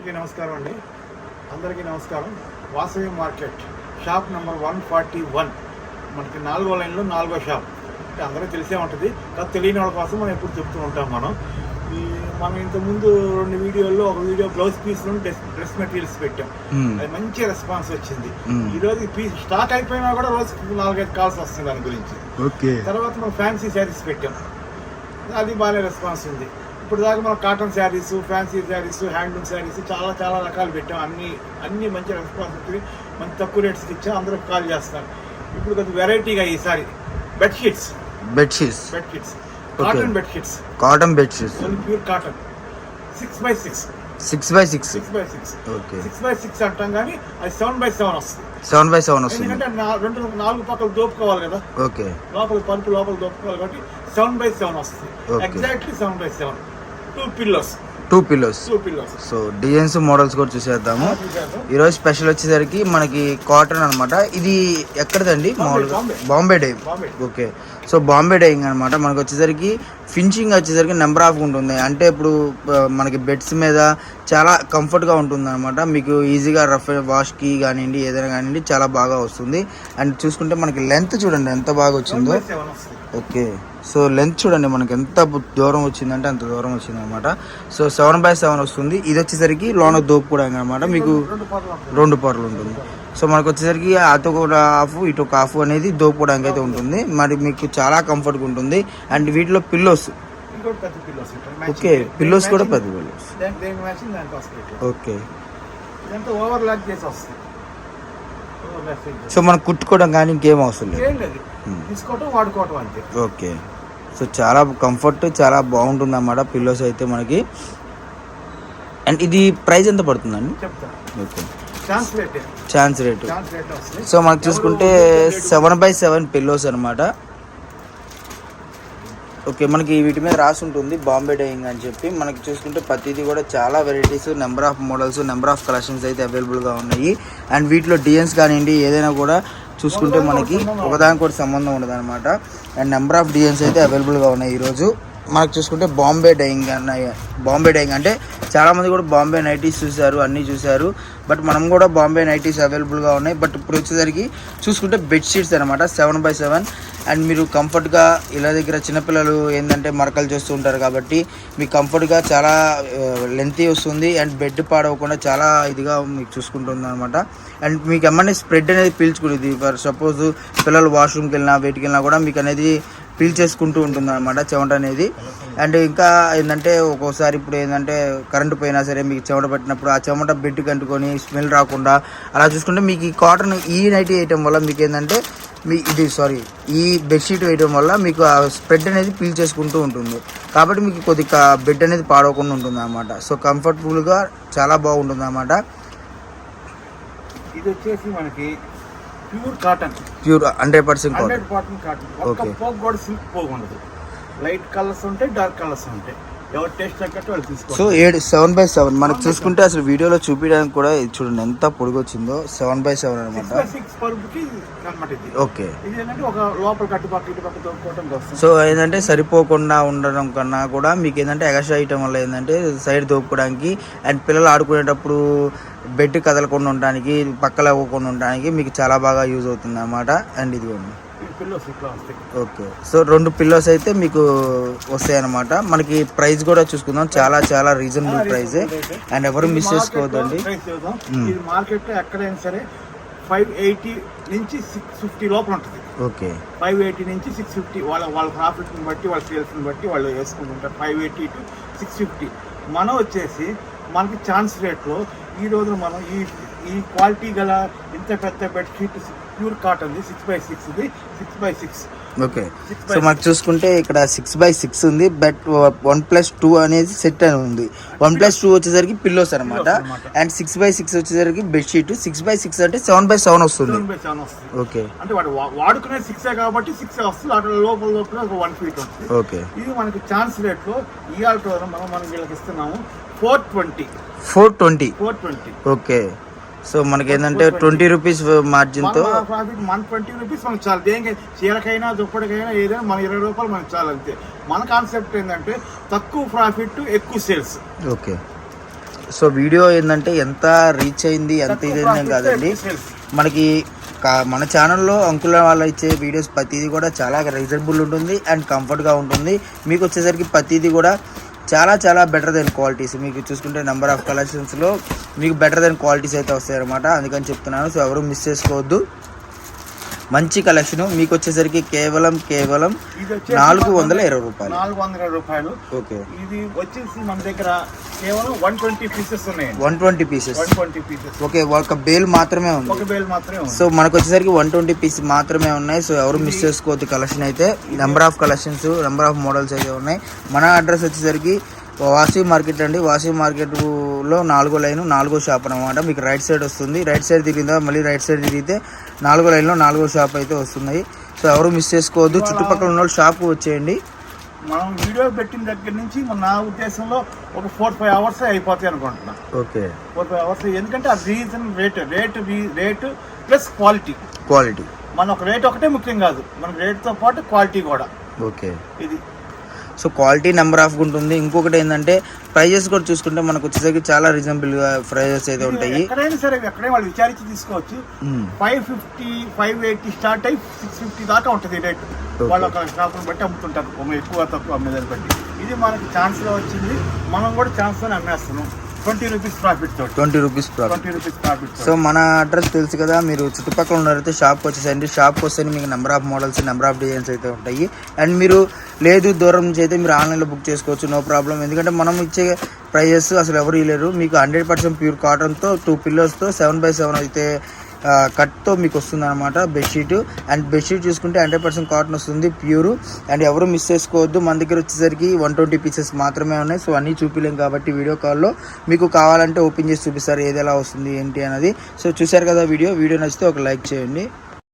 అందరికీ నమస్కారం అండి. అందరికీ నమస్కారం. Vasavi market shop number one forty one. మనకి నాలుగో లైన్లో నాలుగో షాప్. అంటే అందరికీ తెలిసే ఉంటుంది. కాదు తెలియని వాళ్ళ కోసం మనం ఎప్పుడు చెప్తూ ఉంటాం మనం. ఈ మనం ఇంతకుముందు రెండు వీడియోల్లో ఒక video blouse piece dress dress materials పెట్టాం. అది మంచి రెస్పాన్స్ వచ్చింది. ఈ రోజు పీస్ స్టాక్ అయిపోయినా కూడా రోజుకి నాలుగైదు కాల్స్ వస్తుంది దాని గురించి. ఓకే. తర్వాత మనం ఫ్యాన్సీ శారీస్ పెట్టాం. అది బాగానే రెస్పాన్స్ ఉంది. ఇప్పుడు దాకా మనం cotton saris fancy saris handloom saris చాలా చాలా రకాలు పెట్టాం. అన్ని అన్ని మంచి రెస్పాన్స్ ఉంటుంది మంచి తక్కువ రేట్స్కి ఇచ్చాం. అందరూ కాల్ చేస్తారు ఇప్పుడు కొంచెం వెరైటీగా ఈసారి bedsheets bedsheets bedsheets. Cotton bedsheets cotton bedsheets pure cotton six by six six by six six by six okay six by six అంటాం కానీ అది సెవెన్ బై సెవెన్ వస్తుంది. సెవెన్ బై సెవెన్ వస్తుంది. ఎందుకంటే రెండు నాలుగు పక్కలు దోపుకోవాలి కదా. ఓకే లోపల పరుపు లోపల దొప్పుకోవాలి కాబట్టి సెవెన్ బై సెవెన్ వస్తుంది. Exactly seven by seven two pillows two pillows so designs models కూడా చూసేద్దాము. ఈరోజు స్పెషల్ వచ్చేసరికి మనకి కాటన్ అన్నమాట. ఇది ఎక్కడదండి? మామూలుగా Bombay. Bombay dye Bombay. Okay so Bombay dyeing అనమాట మనకు వచ్చేసరికి ఫినిషింగ్ వచ్చేసరికి నెంబర్ ఆఫ్ ఉంటుంది. అంటే ఇప్పుడు మనకి బెడ్స్ మీద చాలా కంఫర్ట్గా ఉంటుంది అనమాట మీకు ఈజీగా రఫ్ వాష్కి కానివ్వండి ఏదైనా కానివ్వండి చాలా బాగా వస్తుంది. అండ్ చూసుకుంటే మనకి లెంత్ చూడండి ఎంత బాగా వచ్చిందో. ఓకే సో లెంత్ చూడండి మనకి ఎంత దూరం వచ్చిందంటే అంత దూరం వచ్చింది అనమాట సో సెవెన్ బై సెవెన్ వస్తుంది ఇది వచ్చేసరికి లోన దోపు కూడా అనమాట మీకు రెండు పొరలు ఉంటుంది సో మనకు వచ్చేసరికి అటు ఒక హాఫ్ ఇటు ఒక హాఫ్ అనేది దోపుకోవడానికి అయితే ఉంటుంది మరి మీకు చాలా కంఫర్ట్గా ఉంటుంది అండ్ వీటిలో పిల్లోస్ ఓకే పిల్లోస్ కూడా పెద్ద పిల్లోస్ ఓకే ఓవర్ లాక్ చేసి వస్తుంది సో మనం కుట్టుకోవడం కానీ ఇంకేం అవసరం లేదు. Hmm. తీసుకోవటం వాడుకోవటం అంతే. ఓకే. సో చాలా కంఫర్ట్ చాలా బాగుంటుంది అన్నమాట పిల్లోస్ అయితే మనకి. అండ్ ఇది ప్రైస్ ఎంత పడుతుందండి? ఓకే. Chance rate. సో మనకు చూసుకుంటే సెవెన్ బై సెవెన్ పిల్లోస్ అనమాట ఓకే మనకి వీటి మీద రాసి ఉంటుంది బాంబే డైయింగ్ అని చెప్పి. మనకి చూసుకుంటే ప్రతిదీ కూడా చాలా varieties number of models number of collections అయితే అవైలబుల్గా ఉన్నాయి. అండ్ వీటిలో డిజైన్స్ కానివ్వండి ఏదైనా కూడా చూసుకుంటే మనకి ఒకదానికి కూడా సంబంధం ఉండదు అనమాట అండ్ నెంబర్ ఆఫ్ డిజైన్స్ అయితే అవైలబుల్గా ఉన్నాయి ఈరోజు. మనకు చూసుకుంటే బాంబే డైయింగ్ అన్న బాంబే డైయింగ్ అంటే చాలామంది కూడా బాంబే నైటీస్ చూశారు అన్నీ చూశారు. బట్ మనం కూడా బాంబే నైటీస్ అవైలబుల్గా ఉన్నాయి. బట్ ఇప్పుడు వచ్చేసరికి చూసుకుంటే బెడ్షీట్స్ అనమాట సెవెన్ బై సెవెన్. అండ్ మీరు కంఫర్ట్గా ఇలా దగ్గర చిన్నపిల్లలు ఏంటంటే మరకలు చేస్తూ ఉంటారు కాబట్టి మీకు కంఫర్ట్గా చాలా లెంతీ వస్తుంది. అండ్ బెడ్ పాడవకుండా చాలా ఇదిగా మీకు చూసుకుంటుంది అనమాట అండ్ మీకు ఏమన్నా స్ప్రెడ్ అనేది పీల్చుకునేది? ఫర్ సపోజ్ పిల్లలు వాష్రూమ్కి వెళ్ళినా వీటికి వెళ్ళినా కూడా మీకు అనేది పీల్ చేసుకుంటూ ఉంటుంది అనమాట చెమట అనేది. అండ్ ఇంకా ఏంటంటే ఒక్కోసారి ఇప్పుడు ఏంటంటే కరెంటు పోయినా సరే మీకు చెమట పట్టినప్పుడు ఆ చెమట బెడ్ కంటుకొని స్మెల్ రాకుండా అలా చూసుకుంటే మీకు ఈ కాటన్ ఈ నైట్ వేయటం వల్ల మీకు ఏంటంటే మీ ఇది సారీ ఈ బెడ్షీట్ వేయడం వల్ల మీకు ఆ స్ప్రెడ్ అనేది పీల్ చేసుకుంటూ ఉంటుంది. కాబట్టి మీకు కొద్దిగా బెడ్ అనేది పాడవకుండా ఉంటుంది అనమాట సో కంఫర్టబుల్గా చాలా బాగుంటుంది అనమాట ఇది వచ్చేసి మనకి pure cotton. Pure hundred percent hundred cotton cotton. ఒక్క. పోగు కూడా సిల్క్ పోగు ఉండదు. లైట్ కలర్స్ ఉంటాయి డార్క్ కలర్స్ ఉంటాయి. సో ఏడు సెవెన్ బై సెవెన్ మనకు చూసుకుంటే అసలు వీడియోలో చూపించడానికి కూడా ఇది చూడండి ఎంత పొడుగు వచ్చిందో సెవెన్ బై సెవెన్ అనమాట ఓకే. సో ఏంటంటే సరిపోకుండా ఉండడం కన్నా కూడా మీకు ఏంటంటే ఎగస్ట్రా ఐటమ్ వల్ల ఏంటంటే సైడ్ దోపుకోవడానికి అండ్ పిల్లలు ఆడుకునేటప్పుడు బెడ్ కదలకుండా ఉండడానికి పక్కల అవ్వకుండా ఉండడానికి మీకు చాలా బాగా యూజ్ అవుతుంది అనమాట అండ్ ఇదిగోండి. పిల్లోస్ ఇట్లా వస్తాయి ఓకే. సో రెండు పిల్లోస్ అయితే మీకు వస్తాయి అనమాట మనకి ప్రైస్ కూడా చూసుకుందాం. చాలా చాలా రీజనబుల్ ప్రైస్. అండ్ ఎవరు మిస్ మార్కెట్లో చేసుకోవద్దండి. ఇది మార్కెట్లో ఎక్కడైనా సరే ఫైవ్ ఎయిటీ నుంచి సిక్స్ ఫిఫ్టీ లోపల ఉంటుంది. ఓకే. ఫైవ్ ఎయిటీ నుంచి సిక్స్ ఫిఫ్టీ వాళ్ళ వాళ్ళ ప్రాఫిట్ని బట్టి వాళ్ళ సేల్స్ని బట్టి వాళ్ళు వేసుకుంటుంటారు five eighty to six fifty మనం వచ్చేసి మనకి ఛాన్స్ రేట్లో ఈ రోజున మనం ఈ ఈ క్వాలిటీ గల ఇంత పెద్ద bedsheet pure cotton six by six ఇది six by six okay. So మనకు చూసుకుంటే ఇక్కడ సిక్స్ బై సిక్స్ ఉంది బట్ వన్ ప్లస్ టూ అనేది సెట్ అని ఉంది. వన్ ప్లస్ టూ వచ్చేసరికి పిల్లోస్ అనమాట. అండ్ సిక్స్ బై సిక్స్ వచ్చేసరికి బెడ్షీట్ సిక్స్ బై సిక్స్ అంటే సెవెన్ బై సెవెన్ వస్తుంది. ఓకే. అంటే వాడు వాడుకునే సిక్సే కాబట్టి సిక్స్ వస్తుంది అక్కడ లోపల లోపల ఒక వన్ ఫీట్ వస్తుంది. ఓకే. ఇది మనకి ఛాన్స్ రేట్లో ఇవాళ మనం మనం వీళ్ళకి ఇస్తున్నాము four twenty four twenty four twenty okay. So మనకి ఏంటంటే ట్వంటీ రూపీస్ మార్జిన్తో మన ప్రాఫిట్ వన్ ట్వంటీ రూపీస్ మనకు చాలు. దేనికి? చీరకైనా దుప్పటికైనా ఏదైనా మన ఇరవై రూపాయలు మనకు చాలు అంతే. మన కాన్సెప్ట్ ఏంటంటే తక్కువ ప్రాఫిట్ ఎక్కువ సేల్స్ ఓకే. సో వీడియో ఏంటంటే ఎంత రీచ్ అయింది ఎంత ఇది అయింది కాదండి. మనకి మన ఛానల్లో అంకుల వాళ్ళ ఇచ్చే వీడియోస్ ప్రతిదీ కూడా చాలా రీజనబుల్ ఉంటుంది అండ్ కంఫర్ట్గా ఉంటుంది. మీకు వచ్చేసరికి ప్రతిదీ కూడా చాలా చాలా బెటర్ దెన్ క్వాలిటీస్ మీకు చూసుకుంటే నెంబర్ ఆఫ్ కలెక్షన్స్లో మీకు బెటర్ దెన్ క్వాలిటీస్ అయితే వస్తాయి అనమాట అందుకని చెప్తున్నాను. సో ఎవరు మిస్ చేసుకోవద్దు. మంచి కలెక్షన్. మీకు వచ్చేసరికి కేవలం కేవలం నాలుగు వందల ఇరవై రూపాయలు. నాలుగు వందల రూపాయలు. ఓకే. ఇది వచ్చేసి మన దగ్గర కేవలం వన్ ట్వంటీ పీసెస్ ఉన్నాయండి. One twenty pieces. One twenty pieces. Okay ఒక బేల్ మాత్రమే ఉంది. ఒక బేల్ మాత్రమే సో మనకు వచ్చేసరికి వన్ ట్వంటీ పీస్ మాత్రమే ఉన్నాయి. సో ఎవరు మిస్ చేసుకోవద్దు కలెక్షన్ అయితే. Number of collections number of models అయితే ఉన్నాయి. మన అడ్రస్ వచ్చేసరికి వాసవి మార్కెట్ అండి. వాసవి మార్కెట్లో నాలుగో లైన్ నాలుగో షాప్ అనమాట మీకు రైట్ సైడ్ వస్తుంది. రైట్ సైడ్ తిరిగిందా మళ్ళీ రైట్ సైడ్ తిరిగితే నాలుగో లైన్లో నాలుగో షాప్ అయితే వస్తున్నాయి. సో ఎవరు మిస్ చేసుకోవద్దు. చుట్టుపక్కల ఉన్న వాళ్ళు షాప్కి వచ్చేయండి. మనం వీడియో పెట్టిన దగ్గర నుంచి మన నా ఉద్దేశంలో ఒక ఫోర్ ఫైవ్ అవర్స్ అయిపోతాయి అనుకుంటున్నా. ఓకే. Four five hours. ఎందుకంటే ఆ reason rate rate rate plus quality. Quality. మన ఒక రేట్ ఒకటే ముఖ్యం కాదు. మన రేట్తో పాటు క్వాలిటీ కూడా. ఓకే. ఇది. సో క్వాలిటీ నెంబర్ ఆఫ్ ఉంటుంది ఇంకొకటి ఏంటంటే ప్రైజెస్ కూడా చూసుకుంటే మనకు వచ్చేసరికి చాలా రీజనబుల్గా ప్రైజెస్ అయితే ఉంటాయి. ఎక్కడైనా సరే ఎక్కడైనా వాళ్ళు విచారించి తీసుకోవచ్చు. Five fifty five eighty start అయ్యి సిక్స్ ఫిఫ్టీ దాకా ఉంటుంది రేట్ వాళ్ళ ఒక షాపుని బట్టి అమ్ముతుంటారు. ఎక్కువ తక్కువ అమ్మేదాన్ని బట్టి. ఇది మనకి ఛాన్స్లో వచ్చింది. మనం కూడా ఛాన్స్తో అమ్మేస్తున్నాం. ట్వంటీ రూపీస్ ప్రాఫిట్ తోటి. Twenty rupees profit twenty rupees profit so మన అడ్రస్ తెలుసు కదా మీరు చుట్టుపక్కల ఉన్నారైతే షాప్కి వచ్చేసండి షాప్కి వస్తే మీకు number of models number of designs అయితే ఉంటాయి. అండ్ మీరు లేదు దూరం నుంచి అయితే మీరు ఆన్లైన్లో బుక్ చేసుకోవచ్చు నో ప్రాబ్లం. ఎందుకంటే మనం ఇచ్చే ప్రైజెస్ అసలు ఎవరు ఇవ్వలేరు మీకు హండ్రెడ్ పర్సెంట్ ప్యూర్ కాటన్తో టూ పిల్లర్స్తో సెవెన్ బై సెవెన్ అయితే కట్తో మీకు వస్తుంది అనమాట బెడ్షీట్. అండ్ బెడ్షీట్ చూసుకుంటే హండ్రెడ్ పర్సెంట్ కాటన్ వస్తుంది ప్యూర్. అండ్ ఎవరు మిస్ చేసుకోవద్దు మన దగ్గర వచ్చేసరికి వన్ ట్వంటీ పీసెస్ మాత్రమే ఉన్నాయి. సో అన్నీ చూపిలేం కాబట్టి వీడియో కాల్లో మీకు కావాలంటే ఓపెన్ చేసి చూపిస్తారు ఏది ఎలా వస్తుంది ఏంటి అనేది. సో చూశారు కదా వీడియో వీడియో నచ్చితే ఒక లైక్ చేయండి.